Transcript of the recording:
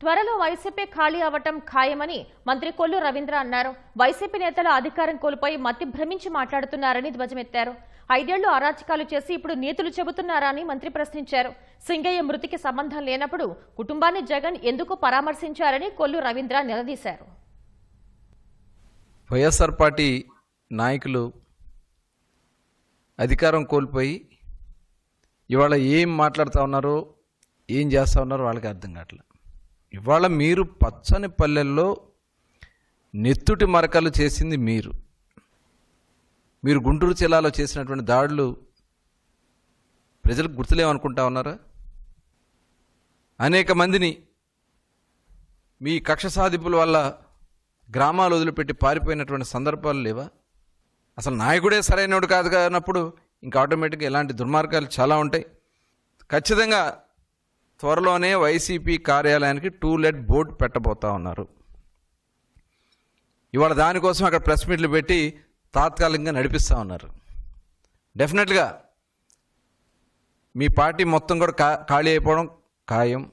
త్వరలో వైసీపీ ఖాళీ అవ్వటం ఖాయమని మంత్రి కొల్లు రవీంద్ర అన్నారు. వైసీపీ నేతలు అధికారం కోల్పోయి మతి భ్రమించి మాట్లాడుతున్నారని ధ్వజమెత్తారు. ఐదేళ్ళు అరాచకాలు చేసి ఇప్పుడు నీతులు చెబుతున్నారా అని మంత్రి ప్రశ్నించారు. సింగయ్య మృతికి సంబంధం లేనప్పుడు కుటుంబాన్ని జగన్ ఎందుకు పరామర్శించారని కొల్లు రవీంద్ర నిలదీశారు. వైఎస్ఆర్ పార్టీ నాయకులు అధికారం కోల్పోయి ఇవాళ ఏం మాట్లాడుతూ ఉన్నారో ఏం చేస్తూ ఉన్నారో వాళ్ళకి అర్థం కావట్లేదు ఇవాళ మీరు పచ్చని పల్లెల్లో నెత్తుటి మరకలు చేసింది మీరు. మీరు గుంటూరు జిల్లాలో చేసినటువంటి దాడులు ప్రజలకు గుర్తులేమనుకుంటా ఉన్నారా? అనేక మందిని మీ కక్ష సాధింపుల వల్ల గ్రామాలు వదిలిపెట్టి పారిపోయినటువంటి సందర్భాలు లేవా? అసలు నాయకుడే సరైనడు కాదు కానప్పుడు ఇంకా ఆటోమేటిక్గా ఇలాంటి దుర్మార్గాలు చాలా ఉంటాయి. ఖచ్చితంగా త్వరలోనే వైసీపీ కార్యాలయానికి టూ లెట్ బోర్డు పెట్టబోతా ఉన్నారు. ఇవాళ దానికోసం అక్కడ ప్రెస్ మీట్లు పెట్టి తాత్కాలికంగా నడిపిస్తూ ఉన్నారు. డెఫినెట్గా మీ పార్టీ మొత్తం కూడా కా ఖాళీ అయిపోవడం ఖాయం.